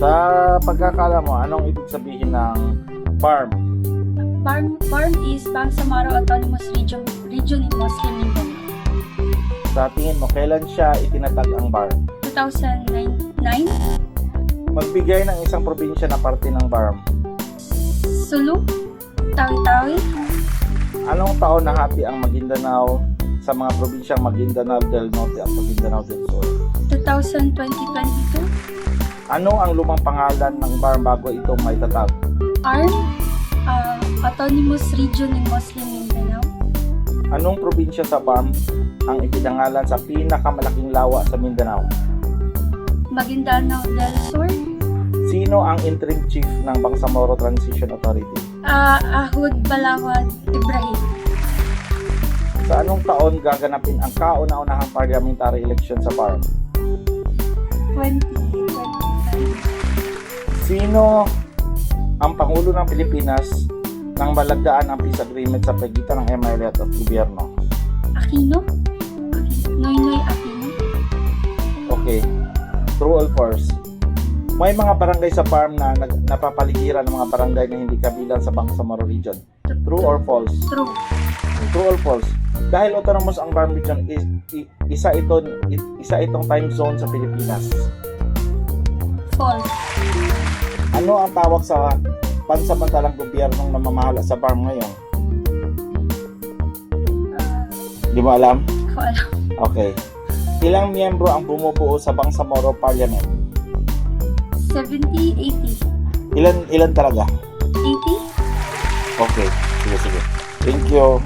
Sa pagkakala mo, anong ibig sabihin ng farm? Farm, farm is Bangsamoro Autonomous Region, region in Muslim Mindanao. Sa tingin mo, kailan siya itinatag ang BARM? 2009, Magbigay ng isang probinsya na parte ng BARM. Sulu, Tawi-Tawi, Anong taon nahati ang Maguindanao sa mga probinsyang Maguindanao del Norte at Maguindanao del Sur? 2020-2022, Ano ang lumang pangalan ng BARM bago ito may tatag? ARM, uh, Autonomous Region in Muslim Mindanao, Anong probinsya sa BARM ang ipinangalan sa pinakamalaking lawa sa Mindanao? Maguindanao del Sur, Sino ang interim chief ng Bangsamoro Transition Authority? uh, Ahud Balawad Ibrahim, Sa anong taon gaganapin ang kauna-unahang parliamentary election sa BARM? 2020. Sino ang Pangulo ng Pilipinas nang malagdaan ang peace agreement sa pagitan ng MLA at gobyerno? Aquino, Noynoy Aquino, Okay. True or false? May mga barangay sa farm na nag- napapaligiran ng mga barangay na hindi kabilang sa Bangsamoro region. True or false? True, True or false? Dahil autonomous ang farm region, is, i- isa ito isa itong time zone sa Pilipinas. False, Ano ang tawag sa pansamantalang gobyernong namamahala sa farm ngayon? uh, Di mo alam? ko alam, Okay. Ilang miyembro ang bumubuo sa Bangsamoro Parliament? 70, 80, Ilan ilan talaga? 80? Okay. Sige, sige. Thank you.